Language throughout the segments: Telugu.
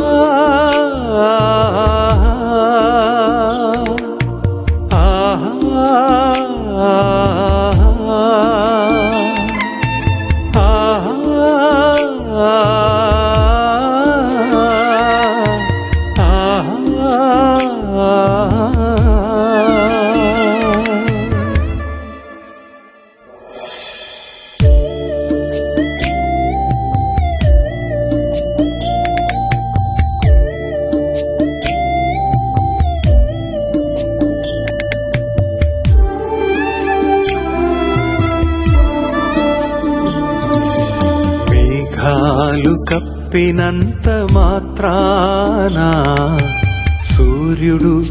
మేఘాలు కప్పినంత మాత్రాన సూర్యుడు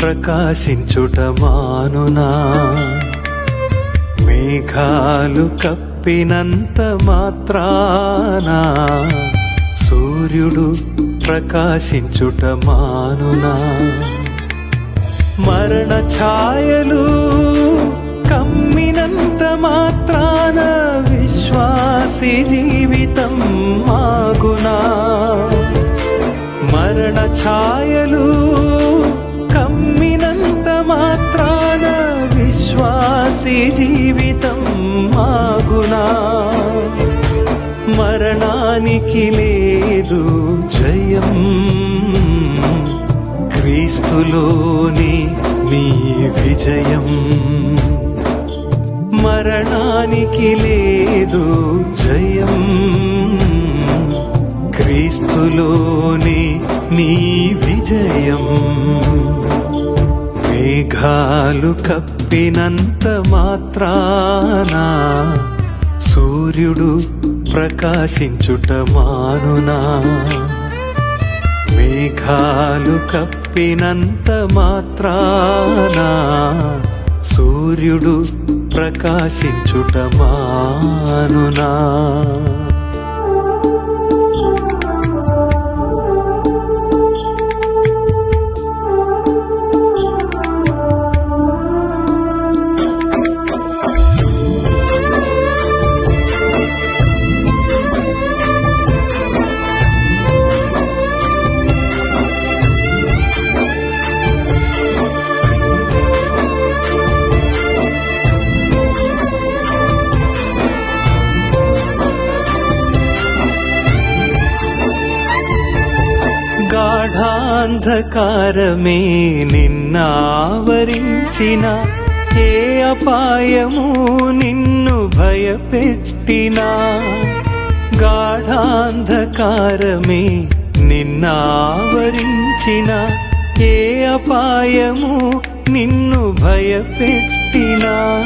ప్రకాశించుట మానునా. మేఘాలు కప్పినంత మాత్రాన సూర్యుడు ప్రకాశించుట మానునా. మరణ ఛాయలు కమ్మినంత మాత్రాన విశ్వాసి జీవితం మా మాగునా మరణానికి లేదు జయం. క్రీస్తులోని నీ విజయం. మరణానికి లేదు జయం. క్రీస్తులోని నీ విజయం. మేఘాలు కప్పినంత మాత్రానా సూర్యుడు ప్రకాశించుట మానునా. మేఘాలు కప్పినంత మాత్రాన సూర్యుడు ప్రకాశించుట మానునా. అంధకారమే నిన్నావరించిన. ఏ అపాయము నిన్ను భయపెట్టినా. గాఢాంధకారమే నిన్నావరించిన. ఏ అపాయము నిన్ను భయపెట్టినా.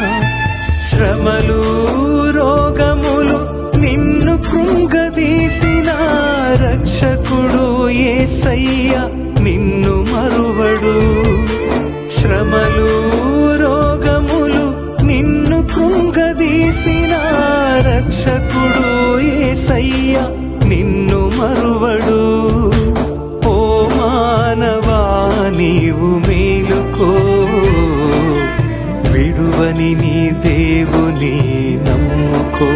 శ్రమలు రోగములు నిన్ను కృంగదీసిన. రక్షకుడు ఏ సయ్యా నిన్ను మరువడు. శ్రమలు రోగములు నిన్ను కృంగదీసిన రక్షకుడు ఏసయ్య నిన్ను మరువడు. ఓ మానవా నీవు మేలుకో. విడువని నీ దేవుని నమ్ముకో.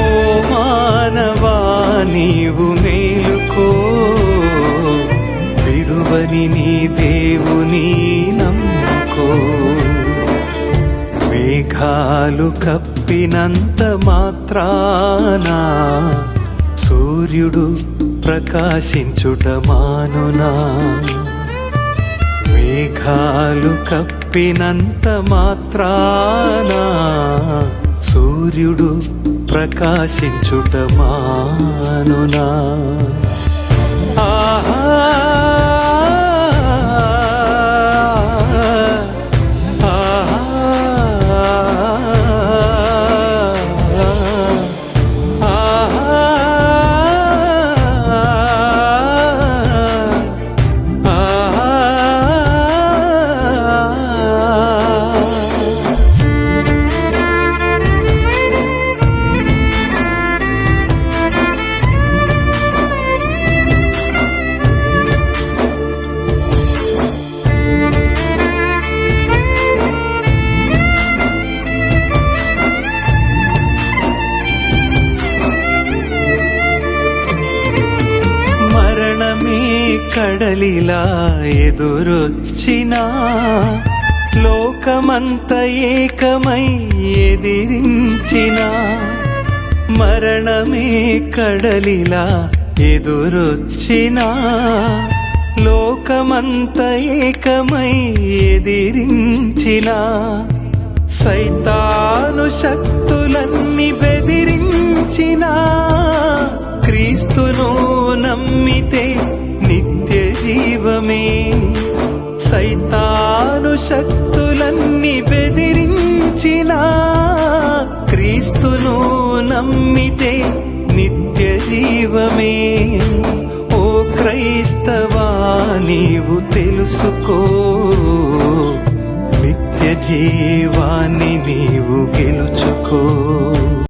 ఓ మానవా నీవు విడువని నీ దేవుని నమ్ముకో. మేఘాలు కప్పినంత మాత్రాన సూర్యుడు ప్రకాశించుట మానునా. మేఘాలు కప్పినంత మాత్రాన సూర్యుడు ప్రకాశించుట మానునా. కడలిలా ఎదురొచ్చినా లోకమంత ఏకమై ఎదిరించిన మరణమే కడలిలా ఎదురొచ్చిన లోకమంత ఏకమై ఎదిరించిన సైతాను శక్తులన్నీ బెదిరించిన క్రీస్తును నమ్మితే నిత్య జీవమే. సైతాను శక్తులన్నీ బెదిరించినా క్రీస్తును నమ్మితే నిత్య జీవమే. ఓ క్రైస్తవా నీవు తెలుసుకో. నిత్య జీవాన్ని నీవు గెలుచుకో.